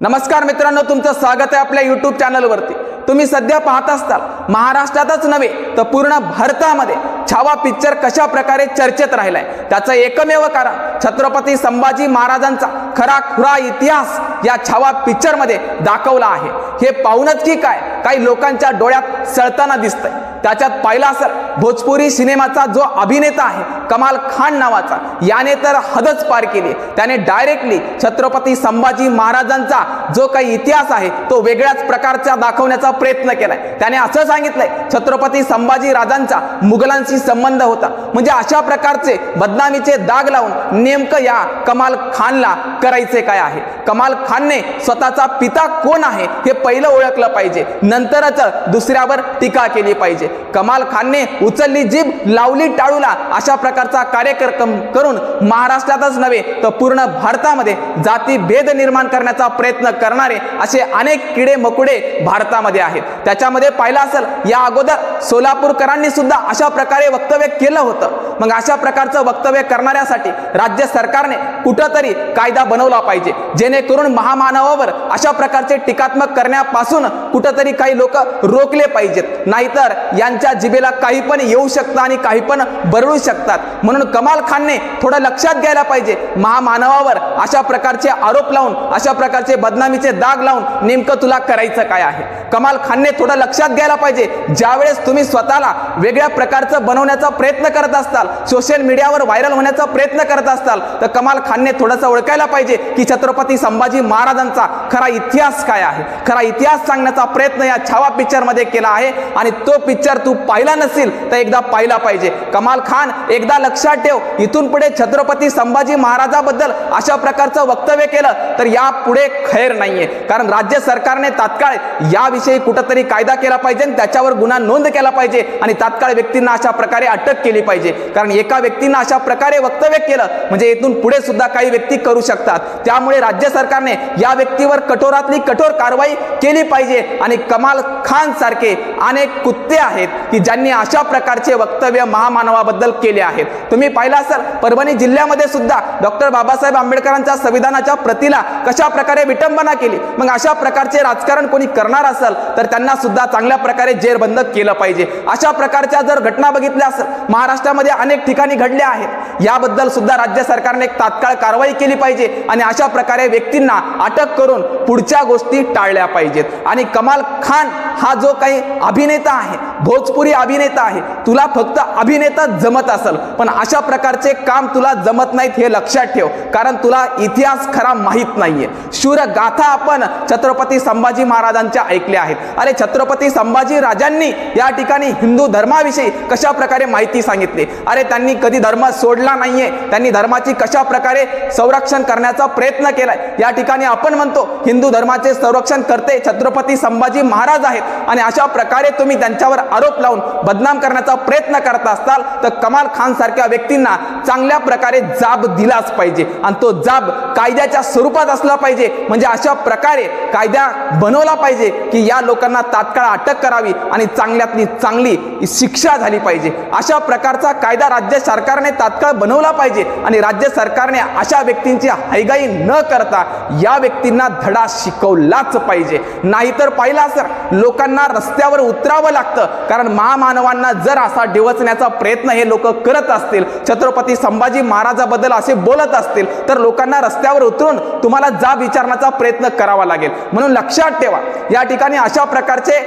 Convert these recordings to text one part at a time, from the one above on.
नमस्कार मित्रांनो तुमचं स्वागत आहे आपल्या युट्यूब चॅनलवरती तुम्ही सध्या पाहत असताल महाराष्ट्रातच नव्हे तर पूर्ण भारतामध्ये छावा पिक्चर कशा प्रकारे चर्चेत राहिलाय? त्याचं एकमेव कारण छत्रपती संभाजी महाराजांचा खरा खुरा इतिहास या छावा पिक्चरमध्ये दाखवला आहे. हे पाहूनच की काय? काही लोकांच्या डोळ्यात सळताना दिसतंय. त्याच्यात पाहिलं असेल भोजपुरी सिनेमाचा जो अभिनेता आहे कमाल खान नावाचा याने तर हदच पार केली. त्याने डायरेक्टली छत्रपती संभाजी महाराजांचा जो काही इतिहास आहे तो वेगळ्याच प्रकारचा दाखवण्याचा प्रयत्न केलाय. त्याने असं सांगितलंय छत्रपती संभाजी राजांचा मुघलांशी संबंध होता. म्हणजे अशा प्रकारचे बदनामीचे दाग लावून नेमकं या कमाल खानला करायचे काय आहे? कमाल खानने स्वतःचा पिता कोण आहे हे पहिलं ओळखलं पाहिजे. नंतरच दुसऱ्यावर टीका केली पाहिजे. कमाल खानने उचलली जीभ लावली टाळूला. अशा प्रकारचा कार्यक्रम करून महाराष्ट्रातच नव्हे तर पूर्ण भारतामध्ये जाती भेद निर्माण करण्याचा प्रयत्न करणारे असे अनेक किडे मकुडे भारतामध्ये आहेत. त्याच्यामध्ये पाहिलं असेल या अगोदर सोलापूरकरांनी सुद्धा अशा प्रकारे वक्तव्य केलं होतं. मग अशा प्रकारचं वक्तव्य करणाऱ्यासाठी राज्य सरकारने कुठंतरी कायदा बनवला पाहिजे. जेणेकरून महामानवावर अशा प्रकारचे टीकात्मक करण्यापासून कुठंतरी काही लोक रोखले पाहिजेत. नाहीतर यांच्या जिभेला काही पण येऊ शकतं आणि काही पण बरळू शकतात. म्हणून कमाल खानने थोडं लक्षात घ्यायला पाहिजे. महामानवावर अशा प्रकारचे आरोप लावून अशा प्रकारचे बदनामीचे दाग लावून नेमकं तुला करायचं काय आहे? कमाल खानने थोडं लक्षात घ्यायला पाहिजे. ज्यावेळेस तुम्ही स्वतःला वेगळ्या प्रकारचं बनवण्याचा प्रयत्न करत असताल सोशल मीडियावर व्हायरल होण्याचा प्रयत्न करत असताल तर कमाल खानने थोडंसं ओळखायला पाहिजे की छत्रपती संभाजी महाराजांचा खरा इतिहास काय आहे? खरा इतिहास सांगण्याचा प्रयत्न या छावा पिक्चरमध्ये केला आहे. आणि तो पिक्चर तू पाहिला नसेल तर एकदा पाहिला पाहिजे. कमाल खान एकदा लक्षात ठेव इथून पुढे छत्रपती संभाजी महाराजाबद्दल अशा प्रकारचं वक्तव्य केलं तर यापुढे खैर नाहीये. कारण राज्य सरकारने तात्काळ याविषयी कुठंतरी कायदा केला पाहिजे आणि त्याच्यावर गुन्हा नोंद केला पाहिजे आणि तात्काळ व्यक्तींना अशा प्रकारे अटक केली पाहिजे. कारण एका व्यक्तींना अशा प्रकारे वक्तव्य केलं म्हणजे इथून पुढे सुद्धा काही व्यक्ती करू शकतात. त्यामुळे राज्य सरकारने या व्यक्तीवर कठोरातली कठोर कारवाई केली पाहिजे. आणि कमाल खान सारखे अनेक कुत्ते आहेत की ज्यांनी अशा प्रकारचे वक्तव्य महामानवाबद्दल केले आहेत. तुम्ही पाहिला असाल परभणी जिल्ह्यामध्ये सुद्धा डॉक्टर बाबासाहेब आंबेडकरांच्या संविधानाच्या प्रतीला कशा प्रकारे विटंबना केली मग अशा प्रकारचे राजकारण कोणी करणार असेल तर त्यांना सुद्धा चांगल्या प्रकारे जेरबंद केलं पाहिजे. अशा प्रकारच्या जर घटना बघितल्या असेल महाराष्ट्रामध्ये अनेक ठिकाणी घडल्या आहेत. याबद्दल सुद्धा राज्य सरकारने एक तात्काळ कारवाई केली पाहिजे आणि अशा प्रकारे व्यक्तींना अटक करून पुढच्या गोष्टी टाळल्या पाहिजेत. आणि कमाल खान हा जो काही अभिनेता आहे भोजपुरी अभिनेता आहे तुला फक्त अभिनेता जमत असेल. पण अशा प्रकारचे काम तुला जमत नाहीत हे लक्षात ठेव. कारण तुला इतिहास खरा माहीत नाहीये. शूर गाथा आपण छत्रपती संभाजी महाराजांच्या ऐकल्या आहेत. अरे छत्रपती संभाजी राजांनी या ठिकाणी हिंदू धर्माविषयी कशा प्रकारे माहिती सांगितली? अरे त्यांनी कधी धर्म सोडला नाहीये. त्यांनी धर्माची कशा प्रकारे संरक्षण करण्याचा प्रयत्न केलाय? या ठिकाणी आपण म्हणतो हिंदू धर्माचे संरक्षण करते छत्रपती संभाजी महाराज आहेत. आणि अशा प्रकारे तुम्ही त्यांच्यावर आरोप लावून बदनाम करण्याचा प्रयत्न करत असताल तर कमाल खान सारख्या व्यक्तींना चांगल्या प्रकारे जाब दिलाच पाहिजे. आणि तो जाब कायद्याच्या स्वरूपात असला पाहिजे. म्हणजे अशा प्रकारे कायदा बनवला पाहिजे की या लोकांना तात्काळ अटक करावी आणि चांगल्यातली चांगली शिक्षा झाली पाहिजे. अशा प्रकारचा कायदा राज्य सरकारने तात्काळ बनवला पाहिजे आणि राज्य सरकारने अशा व्यक्तींची हैगाई न करता या व्यक्तींना धडा शिकवलाच पाहिजे. नाहीतर पाहिला सर लोकांना रस्त्यावर उतरावं लागतं. कारण महामानवांना जर असा डिवचण्याचा प्रयत्न हे लोक करत असतील छत्रपती संभाजी महाराजाबद्दल असे बोलत असतील तर लोकांना रस्त्यावर उतरून तुम्हाला जाब विचारण्याचा प्रयत्न करावा लागेल. म्हणून लक्षात ठेवा या ठिकाणी अशा प्रकारचे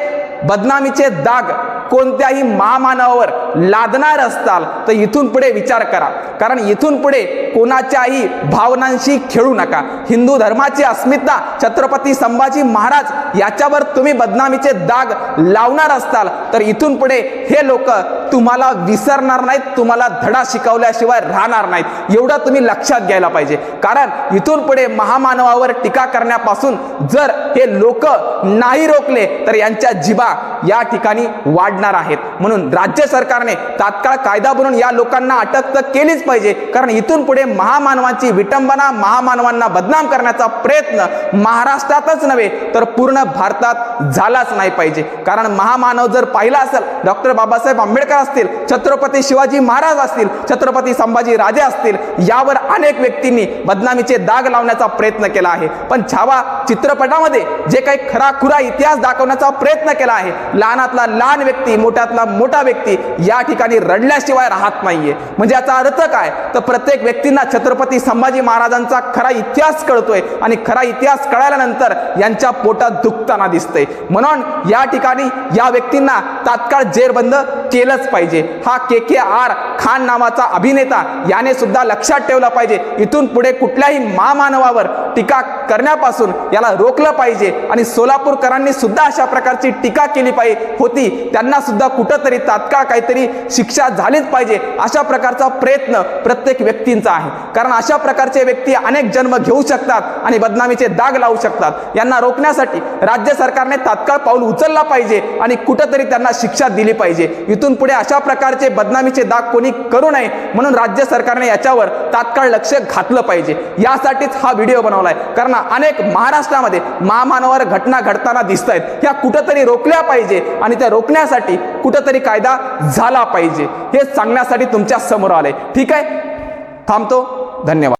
बदनामीचे दाग कोणत्याही महामानवावर लादणार असताल तर इथून पुढे विचार करा. कारण इथून पुढे कोणाच्याही भावनांशी खेळू नका. हिंदू धर्माची अस्मिता छत्रपती संभाजी महाराज याच्यावर तुम्ही बदनामीचे दाग लावणार असताल तर इथून पुढे हे लोक तुम्हाला विसरणार नाहीत तुम्हाला धडा शिकवल्याशिवाय राहणार नाहीत. एवढं तुम्ही लक्षात घ्यायला पाहिजे. कारण इथून पुढे महामानवावर टीका करण्यापासून जर हे लोक नाही रोखले तर यांच्या जिबा या ठिकाणी वाढ वाढणार आहेत. म्हणून राज्य सरकारने तात्काळ कायदा बनवून या लोकांना अटक तर केलीच पाहिजे. कारण इथून पुढे महामानवांची विटंबना महामानवांना बदनाम करण्याचा प्रयत्न महाराष्ट्रातच नव्हे तर पूर्ण भारतात झालाच नाही पाहिजे. कारण महामानव जर पाहिला असेल डॉक्टर बाबासाहेब आंबेडकर असतील छत्रपती शिवाजी महाराज असतील छत्रपती संभाजी राजे असतील यावर अनेक व्यक्तींनी बदनामीचे दाग लावण्याचा प्रयत्न केला आहे. पण छावा चित्रपटामध्ये जे काही खराखुरा इतिहास दाखवण्याचा प्रयत्न केला आहे लहानातला लहान व्यक्ती मोठ्यातला मोठा व्यक्ती या ठिकाणी रडल्याशिवाय राहत नाहीये. म्हणजे याचा अर्थ काय? तर प्रत्येक व्यक्तींना छत्रपती संभाजी महाराजांचा खरा इतिहास कळतोय आणि खरा इतिहास कळाल्यानंतर यांच्या पोटात दुखताना दिसतंय. म्हणून या ठिकाणी या व्यक्तींना तात्काळ जेरबंद केलंच पाहिजे. हा के के आर खान नावाचा अभिनेता याने सुद्धा लक्षात ठेवला पाहिजे. इथून पुढे कुठल्याही महामानवावर टीका करण्यापासून याला रोखलं पाहिजे आणि सोलापूरकरांनी सुद्धा अशा प्रकारची टीका केली पाहिजे होती. त्यांना सुद्धा कुठंतरी तात्काळ काहीतरी शिक्षा झालीच पाहिजे अशा प्रकारचा प्रयत्न प्रत्येक व्यक्तींचा आहे. कारण अशा प्रकारचे व्यक्ती अनेक जन्म घेऊ शकतात आणि बदनामीचे दाग लावू शकतात. यांना रोखण्यासाठी राज्य सरकारने तात्काळ पाऊल उचलला पाहिजे आणि कुठंतरी त्यांना शिक्षा दिली पाहिजे. इथून पुढे अशा प्रकारचे बदनामीचे दाग कोणी करू नये म्हणून राज्य सरकारने याच्यावर तात्काळ लक्ष घातलं पाहिजे. यासाठीच हा व्हिडिओ बनवलाय. कारण अनेक महाराष्ट्रामध्ये महामानवावर घटना घडताना दिसत आहेत ह्या कुठंतरी रोखल्या पाहिजे आणि त्या रोखण्यासाठी कुठंतरी कायदा झाला पाहिजे. हे सांगण्यासाठी तुमच्यासमोर आले ठीक आहे? थांबतो. धन्यवाद.